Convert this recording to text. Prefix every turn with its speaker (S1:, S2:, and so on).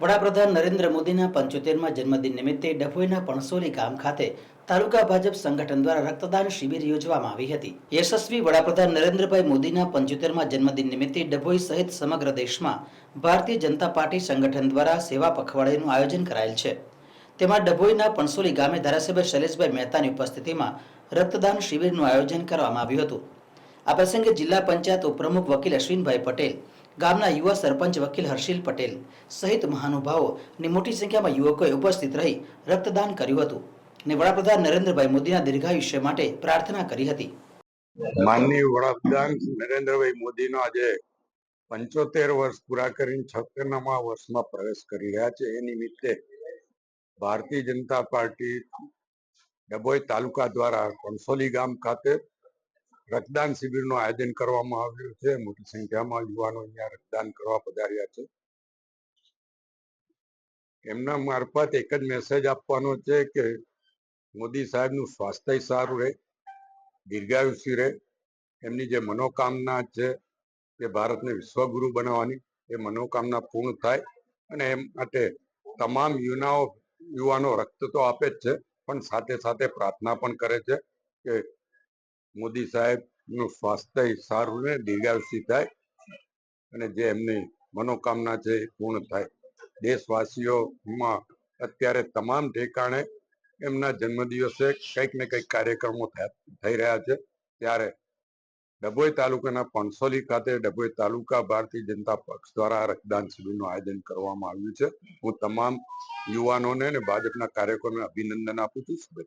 S1: વડાપ્રધાન નરેન્દ્ર મોદીના પંચોતેરમાં જન્મદિન નિમિત્તે ડભોઈના પણસોલી ગામ ખાતે તાલુકા ભાજપ સંગઠન દ્વારા રક્તદાન શિબિર યોજવામાં આવી હતી. યશસ્વી વડાપ્રધાન નરેન્દ્રભાઈ મોદીના પંચોતેરમાં જન્મદિન નિમિત્તે ડભોઈ સહિત સમગ્ર દેશમાં ભારતીય જનતા પાર્ટી સંગઠન દ્વારા સેવા પખવાડિયાનું આયોજન કરાયેલ છે. તેમાં ડભોઈના પણસોલી ગામે ધારાસભ્ય શૈલેષભાઈ મહેતાની ઉપસ્થિતિમાં રક્તદાન શિબિરનું આયોજન કરવામાં આવ્યું હતું. આ પ્રસંગે જિલ્લા પંચાયત ઉપપ્રમુખ વકીલ અશ્વિનભાઈ પટેલ ગામના યુવા સરપંચ વકીલ હર્ષિલ પટેલ સહિત મહાનુભાવો અને મોટી સંખ્યામાં યુવકોએ ઉપસ્થિત રહી રક્તદાન કર્યું હતું અને વડાપ્રધાન નરેન્દ્રભાઈ મોદીના દીર્ઘાયુષ્ય માટે પ્રાર્થના કરી હતી.
S2: માનનીય વડાપ્રધાન નરેન્દ્રભાઈ મોદીનો આજે પંચોતેર વર્ષ પૂરા કરીને છપ્પનમાં વર્ષમાં પ્રવેશ કરી રહ્યા છે. એ નિમિત્તે ભારતીય જનતા પાર્ટી ડભોઈ તાલુકા દ્વારા કોન્સોલી ગામ ખાતે રક્તદાન શિબિરનું આયોજન કરવામાં આવ્યું છે. મોટી સંખ્યામાં યુવાનો અહીંયા રક્તદાન કરવા પધાર્યા છે. એમના મારફત એક જ મેસેજ આપવાનો છે કે મોદી સાહેબનું સ્વાસ્થ્ય સારું રહે, દીર્ઘાયુષી રહે. એમની જે મનોકામના છે એ ભારતને વિશ્વગુરુ બનાવવાની, એ મનોકામના પૂર્ણ થાય અને એમ માટે તમામ યુનાઓ, યુવાનો રક્ત તો આપે જ છે, પણ સાથે સાથે પ્રાર્થના પણ કરે છે કે મોદી સાહેબનું સ્વાસ્થ્ય સારું રહે દીર્ઘાયુષી થાય અને જે એમની મનોકામના છે પૂર્ણ થાય. દેશવાસીઓમાં અત્યારે તમામ ઠેકાણે એમના જન્મદિવસે કંઈક ને કંઈક કાર્યક્રમો થઈ રહ્યા છે. ત્યારે ડભોઈ તાલુકાના પણસોલી ખાતે ડભોઈ તાલુકા ભારતીય જનતા પક્ષ દ્વારા રક્તદાન શિબિરનું આયોજન કરવામાં આવ્યું છે. હું તમામ યુવાનોને અને ભાજપના કાર્યકરોને અભિનંદન આપું છું.